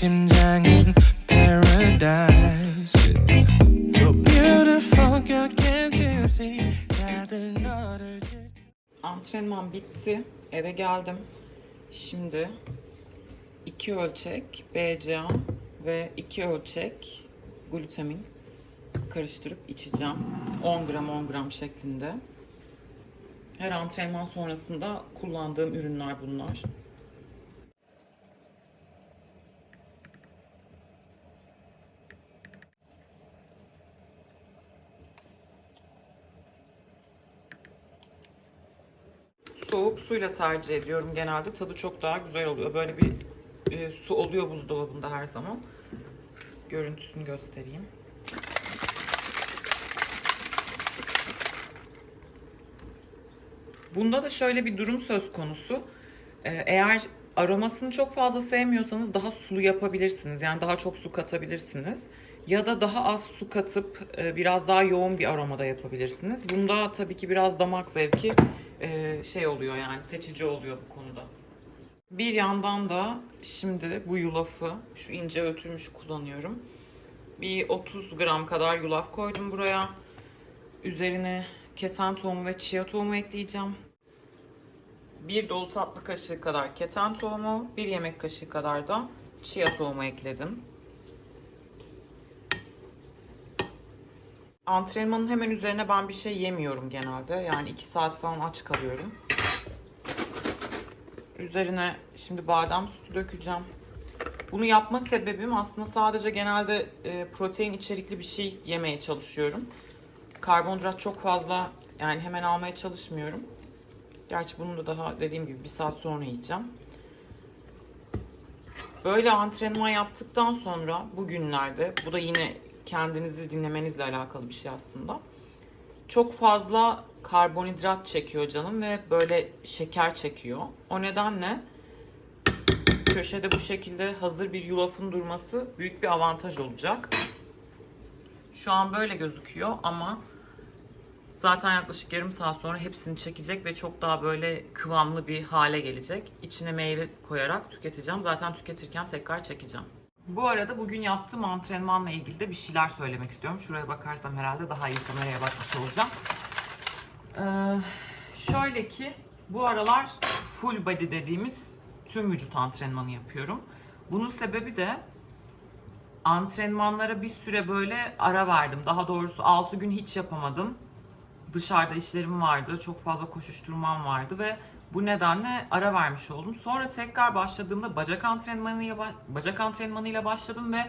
심장은 paradise You're beautiful girl can't you see 다들 너를 질 Antrenman bitti. Eve geldim. Şimdi iki ölçek BCA ve iki ölçek glutamin karıştırıp içeceğim. 10 gram 10 gram şeklinde. Her antrenman sonrasında kullandığım ürünler bunlar. Soğuk suyla tercih ediyorum genelde. Tadı çok daha güzel oluyor. Böyle bir e, su oluyor buzdolabında her zaman. Görüntüsünü göstereyim. Bunda da şöyle bir durum söz konusu. Ee, Eğer aromasını çok fazla sevmiyorsanız daha sulu yapabilirsiniz. Yani daha çok su katabilirsiniz. Ya da daha az su katıp e, biraz daha yoğun bir aromada yapabilirsiniz. Bunda tabii ki biraz damak zevki e, şey oluyor yani seçici oluyor bu konuda. Bir yandan da şimdi bu yulafı şu ince ötülmüş kullanıyorum. Bir 30 gram kadar yulaf koydum buraya. Üzerine keten tohumu ve chia tohumu ekleyeceğim. Bir dolu tatlı kaşığı kadar keten tohumu, bir yemek kaşığı kadar da chia tohumu ekledim. Antrenmanın hemen üzerine ben bir şey yemiyorum genelde. Yani 2 saat falan aç kalıyorum. Üzerine şimdi badem sütü dökeceğim. Bunu yapma sebebim aslında sadece genelde e, protein içerikli bir şey yemeye çalışıyorum. Karbonhidrat çok fazla yani hemen almaya çalışmıyorum. Gerçi bunu da daha dediğim gibi bir saat sonra yiyeceğim. Böyle antrenman yaptıktan sonra bugünlerde bu da yine kendinizi dinlemenizle alakalı bir şey aslında. Çok fazla karbonhidrat çekiyor canım ve böyle şeker çekiyor. O nedenle köşede bu şekilde hazır bir yulafın durması büyük bir avantaj olacak. Şu an böyle gözüküyor ama zaten yaklaşık yarım saat sonra hepsini çekecek ve çok daha böyle kıvamlı bir hale gelecek. İçine meyve koyarak tüketeceğim. Zaten tüketirken tekrar çekeceğim. Bu arada bugün yaptığım antrenmanla ilgili de bir şeyler söylemek istiyorum. Şuraya bakarsam herhalde daha iyi kameraya bakmış olacağım. Ee, şöyle ki bu aralar full body dediğimiz tüm vücut antrenmanı yapıyorum. Bunun sebebi de antrenmanlara bir süre böyle ara verdim. Daha doğrusu 6 gün hiç yapamadım. Dışarıda işlerim vardı, çok fazla koşuşturmam vardı ve bu nedenle ara vermiş oldum. Sonra tekrar başladığımda bacak antrenmanıyla bacak antrenmanıyla başladım ve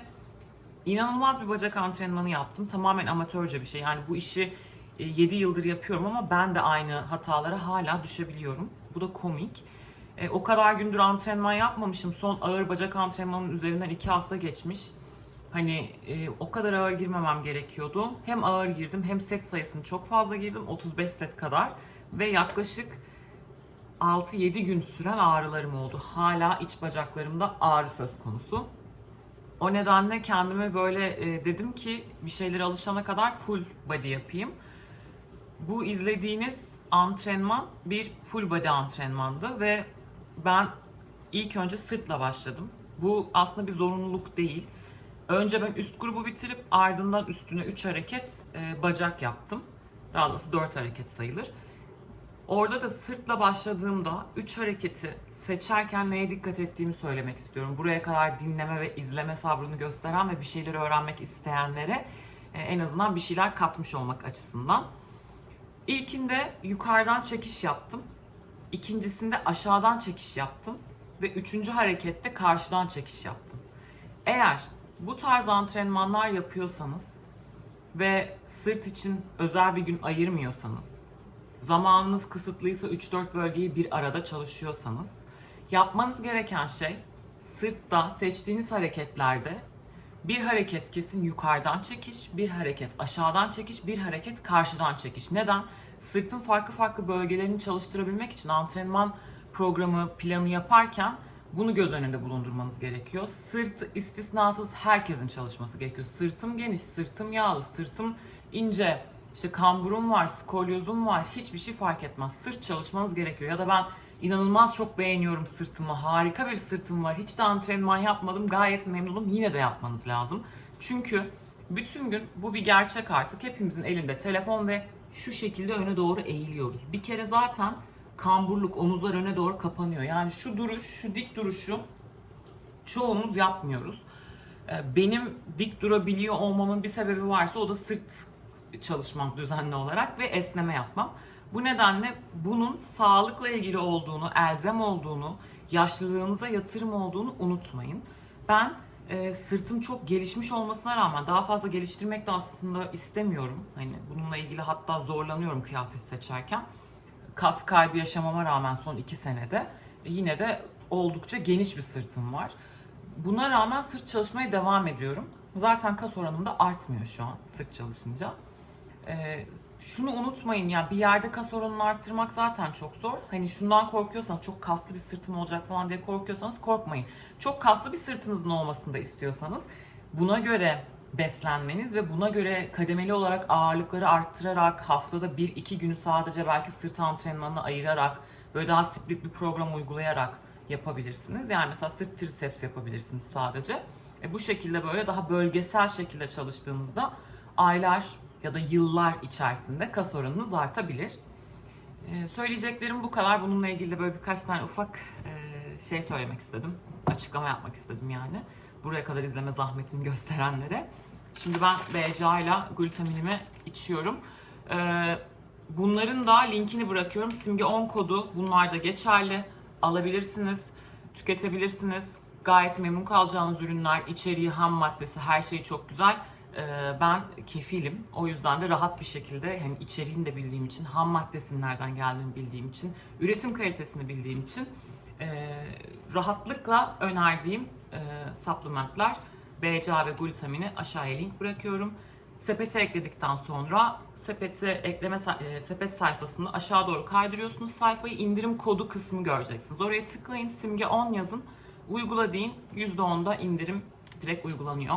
inanılmaz bir bacak antrenmanı yaptım. Tamamen amatörce bir şey. Yani bu işi 7 yıldır yapıyorum ama ben de aynı hatalara hala düşebiliyorum. Bu da komik. E, o kadar gündür antrenman yapmamışım. Son ağır bacak antrenmanının üzerinden 2 hafta geçmiş. Hani e, o kadar ağır girmemem gerekiyordu. Hem ağır girdim hem set sayısını çok fazla girdim. 35 set kadar. Ve yaklaşık 6-7 gün süren ağrılarım oldu. Hala iç bacaklarımda ağrı söz konusu. O nedenle kendime böyle e, dedim ki bir şeylere alışana kadar full body yapayım. Bu izlediğiniz antrenman bir full body antrenmandı ve ben ilk önce sırtla başladım. Bu aslında bir zorunluluk değil. Önce ben üst grubu bitirip ardından üstüne 3 hareket e, bacak yaptım. Daha doğrusu 4 hareket sayılır. Orada da sırtla başladığımda 3 hareketi seçerken neye dikkat ettiğimi söylemek istiyorum. Buraya kadar dinleme ve izleme sabrını gösteren ve bir şeyleri öğrenmek isteyenlere e, en azından bir şeyler katmış olmak açısından. İlkinde yukarıdan çekiş yaptım. İkincisinde aşağıdan çekiş yaptım. Ve üçüncü harekette karşıdan çekiş yaptım. Eğer bu tarz antrenmanlar yapıyorsanız ve sırt için özel bir gün ayırmıyorsanız, zamanınız kısıtlıysa 3-4 bölgeyi bir arada çalışıyorsanız, yapmanız gereken şey sırtta seçtiğiniz hareketlerde bir hareket kesin yukarıdan çekiş, bir hareket aşağıdan çekiş, bir hareket karşıdan çekiş. Neden? Sırtın farklı farklı bölgelerini çalıştırabilmek için antrenman programı, planı yaparken bunu göz önünde bulundurmanız gerekiyor. Sırt istisnasız herkesin çalışması gerekiyor. Sırtım geniş, sırtım yağlı, sırtım ince, işte kamburum var, skolyozum var. Hiçbir şey fark etmez. Sırt çalışmanız gerekiyor. Ya da ben İnanılmaz çok beğeniyorum sırtımı. Harika bir sırtım var. Hiç de antrenman yapmadım. Gayet memnunum. Yine de yapmanız lazım. Çünkü bütün gün bu bir gerçek artık. Hepimizin elinde telefon ve şu şekilde öne doğru eğiliyoruz. Bir kere zaten kamburluk, omuzlar öne doğru kapanıyor. Yani şu duruş, şu dik duruşu çoğumuz yapmıyoruz. Ee, Benim dik durabiliyor olmamın bir sebebi varsa o da sırt çalışmam düzenli olarak ve esneme yapmam. Bu nedenle bunun sağlıkla ilgili olduğunu, elzem olduğunu, yaşlılığınıza yatırım olduğunu unutmayın. Ben e, sırtım çok gelişmiş olmasına rağmen daha fazla geliştirmek de aslında istemiyorum. Hani bununla ilgili hatta zorlanıyorum kıyafet seçerken kas kaybı yaşamama rağmen son iki senede yine de oldukça geniş bir sırtım var. Buna rağmen sırt çalışmaya devam ediyorum. Zaten kas oranım da artmıyor şu an sırt çalışınca. Ee, şunu unutmayın ya bir yerde kas oranını arttırmak zaten çok zor. Hani şundan korkuyorsanız çok kaslı bir sırtım olacak falan diye korkuyorsanız korkmayın. Çok kaslı bir sırtınızın olmasını da istiyorsanız buna göre beslenmeniz ve buna göre kademeli olarak ağırlıkları arttırarak haftada 1-2 günü sadece belki sırt antrenmanına ayırarak böyle daha split bir program uygulayarak yapabilirsiniz. Yani mesela sırt triceps yapabilirsiniz sadece. E bu şekilde böyle daha bölgesel şekilde çalıştığınızda aylar ya da yıllar içerisinde kas oranınız artabilir. Ee, söyleyeceklerim bu kadar. Bununla ilgili de böyle birkaç tane ufak e, şey söylemek istedim. Açıklama yapmak istedim yani. Buraya kadar izleme zahmetini gösterenlere. Şimdi ben BCA ile glutaminimi içiyorum. Ee, bunların da linkini bırakıyorum. Simge 10 kodu bunlar da geçerli. Alabilirsiniz, tüketebilirsiniz. Gayet memnun kalacağınız ürünler, içeriği, ham maddesi, her şeyi çok güzel. Ee, ben kefilim. O yüzden de rahat bir şekilde hani içeriğini de bildiğim için, ham maddesinin nereden geldiğini bildiğim için, üretim kalitesini bildiğim için e, rahatlıkla önerdiğim e, supplementler BCA ve glutamini aşağıya link bırakıyorum. Sepete ekledikten sonra sepete ekleme e, sepet sayfasını aşağı doğru kaydırıyorsunuz. Sayfayı indirim kodu kısmı göreceksiniz. Oraya tıklayın, simge 10 yazın. Uygula deyin. %10'da indirim direkt uygulanıyor.